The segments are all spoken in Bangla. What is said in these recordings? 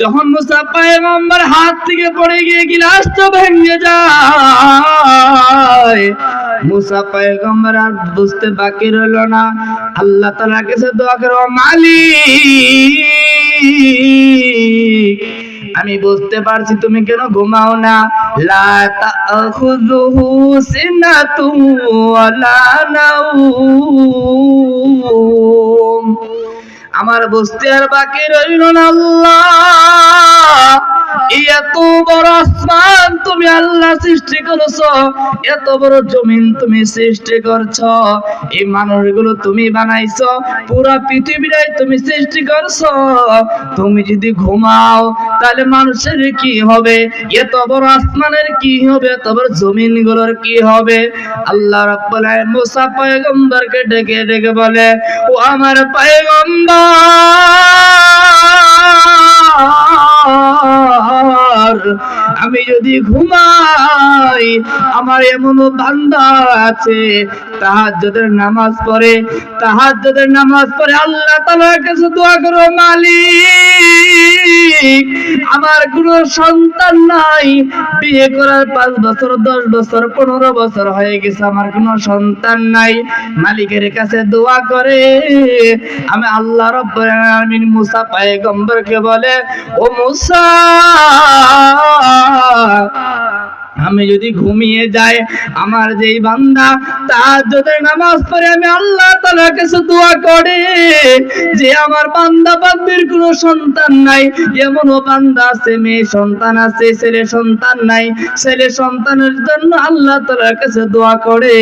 যখন মুসা পায়গম্বর হাত থেকে পড়ে গিয়ে গিলাসটা ভেঙে যায়, মুসা পায়গম্বর আর বুঝতে বাকি রইল না। আল্লাহ তাআলার কাছে দোয়া করো, মালিক, আমি বুঝতে পারছি তুমি কেন ঘুমাও না। লা তাখুযুহু সিনাতুন ওয়ালা নাউম। আমার বুঝতে আর বাকি রইল না এত বড় আসমান তুমি আল্লাহ সৃষ্টি করছ, এত বড় জমিন তুমি সৃষ্টি করছ, এই মানুষগুলো তুমি বানাইছ, পুরা পৃথিবীটাই তুমি সৃষ্টি করছ। তুমি যদি ঘুমাও তাহলে মানুষের কি হবে? এত বড় আসমানের কি হবে? এত বড় জমিনগুলোর কি হবে? আল্লাহ রাব্বুল আলামিন মুসা পয়গম্বরকে ডেকে ডেকে বলে, ও আমার পয়গম্বর, আমি যদি ঘুমাই, আমার এমন বান্দা আছে, তাহাজ্জুদের নামাজ পড়ে, তাহাজ্জুদের নামাজ পড়ে আল্লাহ তাআলার কাছে দোয়া করো, মালিক। আমার কোনো সন্তান নাই। বিয়ে করার পাঁচ বছর, দশ বছর, পনেরো বছর হয়ে গেছে, আমার কোনো সন্তান নাই। মালিকের কাছে দোয়া করে। আমি আল্লাহ আলামিন মুসা গম্বরকে বলে, ও মুসা আমি যদি ঘুমিয়ে যাই, আমার যেই বান্দা তাহাজ্জুদের নামাজ পড়ে, আমি আল্লাহ তাআলার কাছে দোয়া করে, যে আমার বান্দা বান্দির কোনো সন্তান নাই, এমনও বান্দা আছে, মেয়ে সন্তান আছে, ছেলে সন্তান নাই, ছেলে সন্তানের জন্য আল্লাহ তাআলার কাছে দোয়া করে,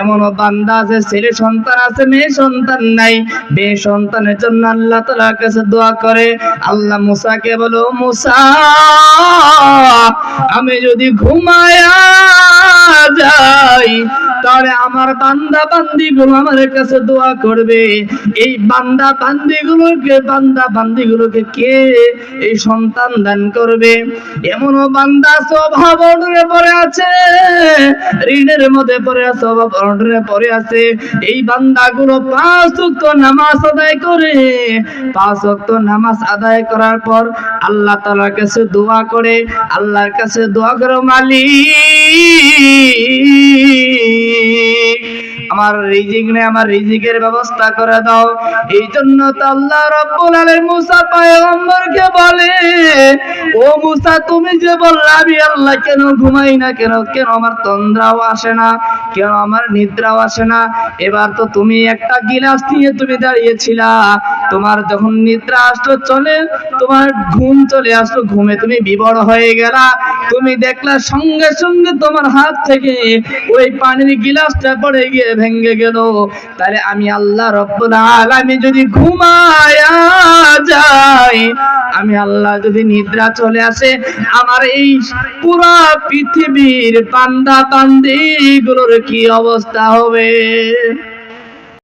এমনও বান্দা আছে, ছেলে সন্তান আছে, মেয়ে সন্তান নাই, মেয়ে সন্তানের জন্য আল্লাহ তাআলার কাছে দোয়া করে। আল্লাহ মুসাকে বলো, মুসা। আমি যদি ঘুমায়া যাই তাহলে আমার বান্দা বান্দি গুলো আমার কাছে দোয়া করবে। এই বান্দা বান্দি গুলোকে বান্দা বান্দি গুলোকে কে এই সন্তান দান করবে? এমনও বান্দা স্বভাব অর্ডারে পড়ে আছে, ঋণের মধ্যে পড়ে আছে, অভাব অর্ডারে পড়ে আছে। এই বান্দা গুলো পাঁচ ওয়াক্ত নামাজ আদায় করে, পাঁচ ওয়াক্ত নামাজ আদায় করার পর আল্লাহ তাআলার কাছে দোয়া করে, আল্লাহর কাছে দোয়া করো মালিক। আমার রিজিক নেই আমার রিজিকের ব্যবস্থা করে দাও। এই জন্য তো আল্লাহ রাব্বুল আলামিন মুসা পয়গম্বরকে বলে, ও মুসা, তুমি যে বললা, আমি আল্লাহ কেন ঘুমাই না? কেন কেন আমার তন্দ্রাও আসে না? কেন আমার নিদ্রাও আসে না? এবার তো তুমি একটা গিলাস নিয়ে তুমি দাঁড়িয়েছিলা। তোমার যখন নিদ্রা আসলো, চলে, তোমার ঘুম চলে আসলো, ঘুমে তুমি বিবর হয়ে গেলা। তুমি দেখলা সঙ্গে সঙ্গে তোমার হাত থেকে ওই পানির গিলাসটা পড়ে গিয়ে ভেঙে গেল। তাহলে আমি আল্লাহ রব্বুল আলামিন যদি ঘুমায়া যাই, আমি আল্লাহ যদি নিদ্রা চলে আসে, আমার এই পুরা পৃথিবীর পান্ডা পান্দি গুলোর কি অবস্থা হবে?